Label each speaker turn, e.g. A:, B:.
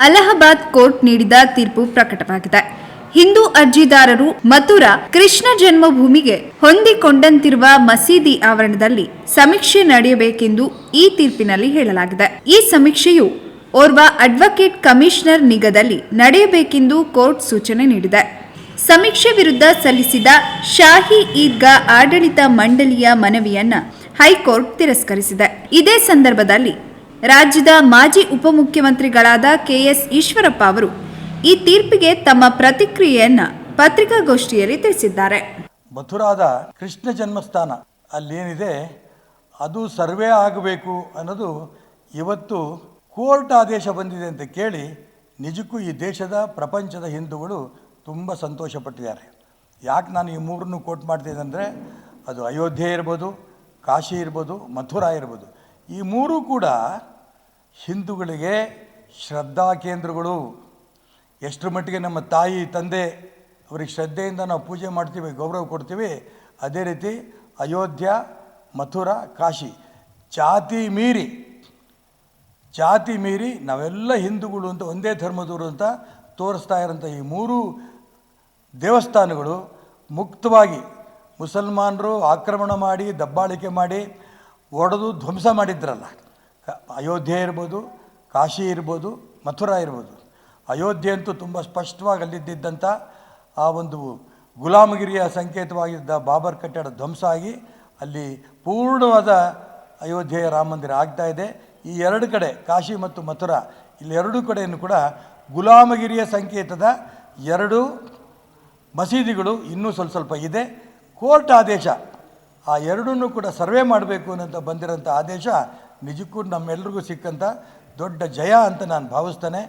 A: Allahabad court ನೀಡಿದ ತೀರ್ಪು ಪ್ರಕಟವಾಗಿದೆ. ಹಿಂದೂ ಅರ್ಜಿದಾರರು ಮಥುರಾ ಕೃಷ್ಣ ಜನ್ಮಭೂಮಿಗೆ ಹೊಂದಿಕೊಂಡಂತಿರುವ ಮಸೀದಿ ಆವರಣದಲ್ಲಿ ಸಮೀಕ್ಷೆ ನಡೆಯಬೇಕೆಂದು ಈ ತೀರ್ಪಿನಲ್ಲಿ ಹೇಳಲಾಗಿದೆ. ಈ ಸಮೀಕ್ಷೆಯು ಓರ್ವ ಅಡ್ವೊಕೇಟ್ ಕಮಿಷನರ್ ನಿಗದಲ್ಲಿ ನಡೆಯಬೇಕೆಂದು ಕೋರ್ಟ್ ಸೂಚನೆ ನೀಡಿದೆ. ಸಮೀಕ್ಷೆ ವಿರುದ್ಧ ಸಲ್ಲಿಸಿದ ಶಾಹಿ ಈದ್ಗಾ ಆಡಳಿತ ಮಂಡಳಿಯ ಮನವಿಯನ್ನ ಹೈಕೋರ್ಟ್ ತಿರಸ್ಕರಿಸಿದೆ. ಇದೇ ಸಂದರ್ಭದಲ್ಲಿ ರಾಜ್ಯದ ಮಾಜಿ ಉಪಮುಖ್ಯಮಂತ್ರಿಗಳಾದ ಕೆಎಸ್ ಈಶ್ವರಪ್ಪ ಅವರು ಈ ತೀರ್ಪಿಗೆ ತಮ್ಮ ಪ್ರತಿಕ್ರಿಯೆಯನ್ನ ಪತ್ರಿಕಾಗೋಷ್ಠಿಯಲ್ಲಿ ತಿಳಿಸಿದ್ದಾರೆ.
B: ಮಥುರಾದ ಕೃಷ್ಣ ಜನ್ಮಸ್ಥಾನ ಅಲ್ಲೇನಿದೆ, ಅದು ಸರ್ವೆ ಆಗಬೇಕು ಅನ್ನೋದು ಇವತ್ತು ಕೋರ್ಟ್ ಆದೇಶ ಬಂದಿದೆ ಅಂತ ಕೇಳಿ ನಿಜಕ್ಕೂ ಈ ದೇಶದ, ಪ್ರಪಂಚದ ಹಿಂದೂಗಳು ತುಂಬ ಸಂತೋಷಪಟ್ಟಿದ್ದಾರೆ. ಯಾಕೆ ನಾನು ಈ ಮೂರನ್ನು ಕೋಟ್ ಅಂದರೆ, ಅದು ಅಯೋಧ್ಯೆ ಇರ್ಬೋದು, ಕಾಶಿ ಇರ್ಬೋದು, ಮಥುರಾ ಇರ್ಬೋದು. ಈ ಮೂರೂ ಕೂಡ ಹಿಂದೂಗಳಿಗೆ ಶ್ರದ್ಧಾ ಕೇಂದ್ರಗಳು. ಎಷ್ಟರ ಮಟ್ಟಿಗೆ ನಮ್ಮ ತಾಯಿ, ತಂದೆ ಅವ್ರಿಗೆ ಶ್ರದ್ಧೆಯಿಂದ ನಾವು ಪೂಜೆ ಮಾಡ್ತೀವಿ, ಗೌರವ ಕೊಡ್ತೀವಿ, ಅದೇ ರೀತಿ ಅಯೋಧ್ಯ, ಮಥುರಾ, ಕಾಶಿ. ಜಾತಿ ಮೀರಿ ಜಾತಿ ಮೀರಿ ನಾವೆಲ್ಲ ಹಿಂದೂಗಳು ಅಂತ ಒಂದೇ ಧರ್ಮದವರು ಅಂತ ತೋರಿಸ್ತಾ ಇರೋಂಥ ಈ ಮೂರು ದೇವಸ್ಥಾನಗಳು ಮುಕ್ತವಾಗಿ ಮುಸಲ್ಮಾನರು ಆಕ್ರಮಣ ಮಾಡಿ, ದಬ್ಬಾಳಿಕೆ ಮಾಡಿ, ಒಡೆದು ಧ್ವಂಸ ಮಾಡಿದ್ರಲ್ಲ. ಅಯೋಧ್ಯೆ ಇರ್ಬೋದು, ಕಾಶಿ ಇರ್ಬೋದು, ಮಥುರಾ ಇರ್ಬೋದು. ಅಯೋಧ್ಯೆ ಅಂತೂ ತುಂಬ ಸ್ಪಷ್ಟವಾಗಿ ಅಲ್ಲಿದ್ದಂಥ ಆ ಒಂದು ಗುಲಾಮಗಿರಿಯ ಸಂಕೇತವಾಗಿದ್ದ ಬಾಬರ್ ಕಟ್ಟಡ ಧ್ವಂಸ ಆಗಿ ಅಲ್ಲಿ ಪೂರ್ಣವಾದ ಅಯೋಧ್ಯೆಯ ರಾಮ ಮಂದಿರ ಆಗ್ತಾ ಇದೆ. ಈ ಎರಡು ಕಡೆ, ಕಾಶಿ ಮತ್ತು ಮಥುರಾ, ಇಲ್ಲಿ ಎರಡೂ ಕಡೆಯನ್ನು ಕೂಡ ಗುಲಾಮಗಿರಿಯ ಸಂಕೇತದ ಎರಡು ಮಸೀದಿಗಳು ಇನ್ನೂ ಸ್ವಲ್ಪ ಸ್ವಲ್ಪ ಇದೆ. ಕೋರ್ಟ್ ಆದೇಶ, ಆ ಎರಡನ್ನೂ ಕೂಡ ಸರ್ವೆ ಮಾಡಬೇಕು ಅನ್ನೋಂಥ ಬಂದಿರೋಂಥ ಆದೇಶ ನಿಜಕ್ಕೂ ನಮ್ಮೆಲ್ರಿಗೂ ಸಿಕ್ಕಂಥ ದೊಡ್ಡ ಜಯ ಅಂತ ನಾನು ಭಾವಿಸ್ತೇನೆ.